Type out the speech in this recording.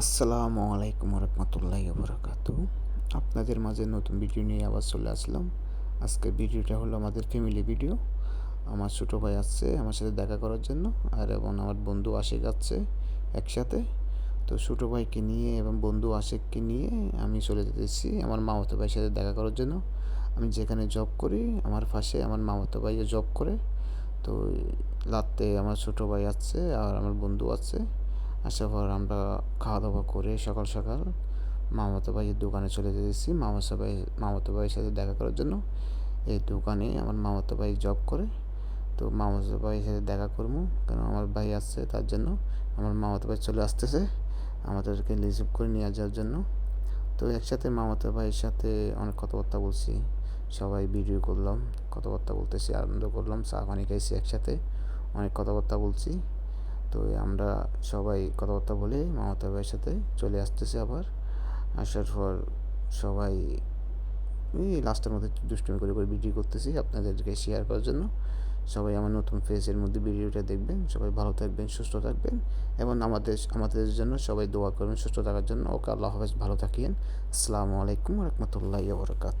আসসালামু আলাইকুম রহমতুল্লাহ বরকাত আপনাদের মাঝে নতুন ভিডিও নিয়ে আবার চলে আসলাম। আজকের ভিডিওটা হলো আমাদের ফ্যামিলি ভিডিও আমার ছোটো ভাই আসছে আমার সাথে দেখা করার জন্য আর এবং আমার বন্ধু আশিক আসছে একসাথে। তো ছোটো ভাইকে নিয়ে এবং বন্ধু আশেককে নিয়ে আমি চলে যেতেছি আমার মামাতো ভাইয়ের সাথে দেখা করার জন্য। আমি যেখানে জব করি, আমার পাশে আমার মামাতো ভাইও জব করে। তো রাতে আমার ছোটো ভাই আসছে আর আমার বন্ধু আছে আসার পর আমরা খাওয়া দাওয়া করে সকাল সকাল মামাতো ভাইয়ের দোকানে চলে যেতেছি। মামাতো ভাই মামাতো ভাইয়ের সাথে দেখা করার জন্য এই দোকানে আমার মামাতো ভাই জব করে। তো মামাতো ভাইয়ের সাথে দেখা করব। কেন আমার ভাই আসছে তার জন্য। আমার মামাতো ভাই চলে আসতেছে আমাদেরকে রিসিভ করে নিয়ে যাওয়ার জন্য। তো একসাথে মামাতো ভাইয়ের সাথে অনেক কথাবার্তা বলছি। সবাই ভিডিও করলাম, কথাবার্তা বলতেছি, আনন্দ করলাম চা পানি খাইছি একসাথে, অনেক কথাবার্তা বলছি। তো আমরা সবাই কথাবার্তা বলে মামাতো ভাইয়ের সাথে চলে আসতেছে আবার। আসার পর সবাই এই লাস্টের মধ্যে দুষ্টুমি করে করে ভিডিও করতেছি আপনাদেরকে শেয়ার করার জন্য। সবাই আমার নতুন ফেসের মধ্যে ভিডিওটা দেখবেন, সবাই ভালো থাকবেন, সুস্থ থাকবেন এবং আমাদের আমাদের জন্য সবাই দোয়া করবেন সুস্থ থাকার জন্য। ওকে আল্লাহ হাফেজ, ভালো থাকিয়েন আসসালামু আলাইকুম রহমতুল্লাহ বরকাত